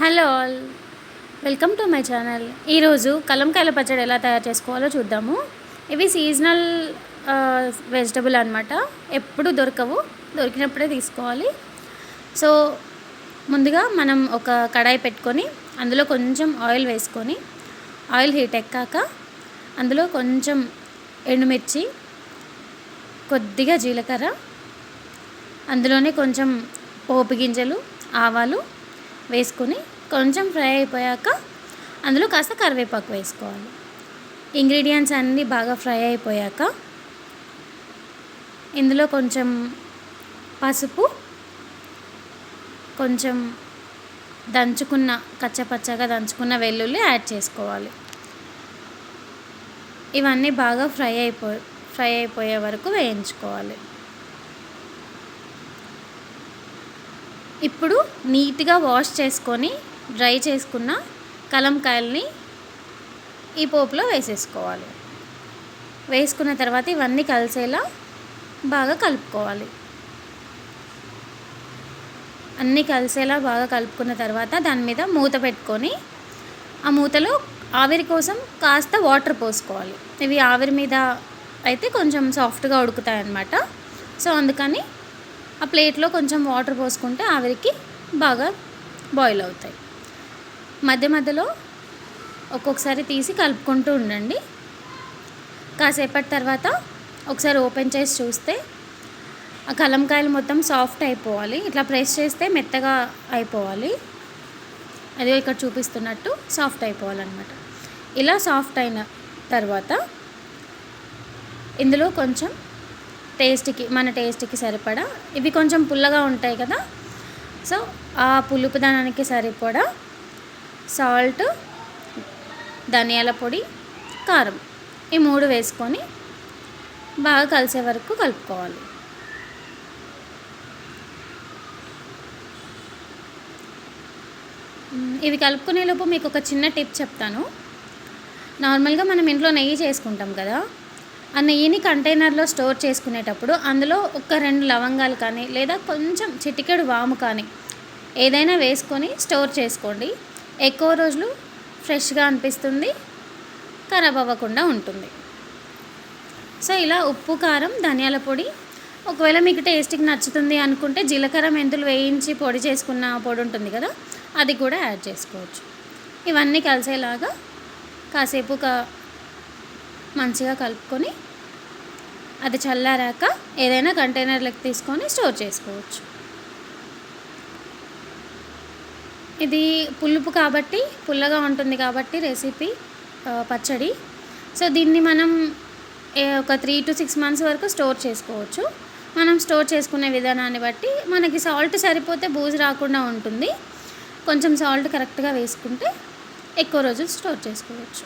Hello all. Welcome to my channel. ఈరోజు కలంకాయల పచ్చడి ఎలా తయారు చేసుకోవాలో చూద్దాము. ఇవి సీజనల్ వెజిటబుల్ అనమాట ఎప్పుడు దొరకవు. దొరికినప్పుడే తీసుకోవాలి. సో ముందుగా మనం ఒక కడాయి పెట్టుకొని అందులో కొంచెం ఆయిల్ వేసుకొని ఆయిల్ హీట్ ఎక్కాక అందులో కొంచెం ఎండుమిర్చి కొద్దిగా జీలకర్ర అందులోనే కొంచెం పోపు గింజలు ఆవాలు వేసుకొని కొంచెం ఫ్రై అయిపోయాక అందులో కాస్త కరివేపాకు వేసుకోవాలి. ఇంగ్రీడియంట్స్ అన్నీ బాగా ఫ్రై అయిపోయాక ఇందులో కొంచెం పసుపు కొంచెం దంచుకున్న కచ్చపచ్చగా దంచుకున్న వెల్లుల్లి యాడ్ చేసుకోవాలి. ఇవన్నీ బాగా ఫ్రై అయిపో ఫ్రై అయిపోయే వరకు వేయించుకోవాలి. ఇప్పుడు నీట్గా వాష్ చేసుకొని డ్రై చేసుకున్న కలంకాయల్ని ఈ పోపులో వేసేసుకోవాలి. వేసుకున్న తర్వాత ఇవన్నీ కలిసేలా బాగా కలుపుకోవాలి. అన్నీ కలిసేలా బాగా కలుపుకున్న తర్వాత దాని మీద మూత పెట్టుకొని ఆ మూతలో ఆవిరి కోసం కాస్త వాటర్ పోసుకోవాలి. ఇవి ఆవిరి మీద అయితే కొంచెం సాఫ్ట్గా ఉడుకుతాయి అన్నమాట సో అందుకని ఆ ప్లేట్లో కొంచెం వాటర్ పోసుకుంటే ఆవిరికి బాగా బాయిల్ అవుతాయి. మధ్య మధ్యలో ఒక్కొక్కసారి తీసి కలుపుకుంటూ ఉండండి. కాసేపటి తర్వాత ఒకసారి ఓపెన్ చేసి చూస్తే ఆ కలంకాయలు మొత్తం సాఫ్ట్ అయిపోవాలి. ఇట్లా ప్రెస్ చేస్తే మెత్తగా అయిపోవాలి. అదే ఇక్కడ చూపిస్తున్నట్టు సాఫ్ట్ అయిపోవాలన్నమాట. ఇలా సాఫ్ట్ అయిన తర్వాత ఇందులో కొంచెం టేస్ట్కి మన టేస్ట్కి సరిపడా. ఇవి కొంచెం పుల్లగా ఉంటాయి కదా. సో ఆ పులుపుదనానికి సరిపడా సాల్ట్ ధనియాల పొడి కారం. ఈ మూడు వేసుకొని బాగా కలిసే వరకు కలుపుకోవాలి. ఇవి కలుపుకునేలోపు మీకు ఒక చిన్న టిప్ చెప్తాను. నార్మల్గా మనం ఇంట్లో నెయ్యి చేసుకుంటాం కదా. ఆ నెయ్యిని కంటైనర్లో స్టోర్ చేసుకునేటప్పుడు అందులో ఒక రెండు లవంగాలు కానీ లేదా కొంచెం చిటికెడు వాము కానీ ఏదైనా వేసుకొని స్టోర్ చేసుకోండి. ఎక్కువ రోజులు ఫ్రెష్గా అనిపిస్తుంది ఖరాబ్ అవ్వకుండా ఉంటుంది. సో ఇలా ఉప్పు కారం ధనియాల పొడి ఒకవేళ మీకు టేస్ట్కి నచ్చుతుంది అనుకుంటే జీలకర్ర మెంతులు వేయించి పొడి చేసుకున్న పొడి ఉంటుంది కదా అది కూడా యాడ్ చేసుకోవచ్చు. ఇవన్నీ కలిసేలాగా కాసేపు మంచిగా కలుపుకొని అది చల్లారాక ఏదైనా కంటైనర్లకు తీసుకొని స్టోర్ చేసుకోవచ్చు. ఇది పులుపు కాబట్టి పుల్లగా ఉంటుంది కాబట్టి రెసిపీ పచ్చడి. సో దీన్ని మనం ఒక త్రీ టు సిక్స్ మంత్స్ వరకు స్టోర్ చేసుకోవచ్చు. మనం స్టోర్ చేసుకునే విధానాన్ని బట్టి మనకి సాల్ట్ సరిపోతే బూజు రాకుండా ఉంటుంది. కొంచెం సాల్ట్ కరెక్ట్గా వేసుకుంటే ఎక్కువ రోజులు స్టోర్ చేసుకోవచ్చు.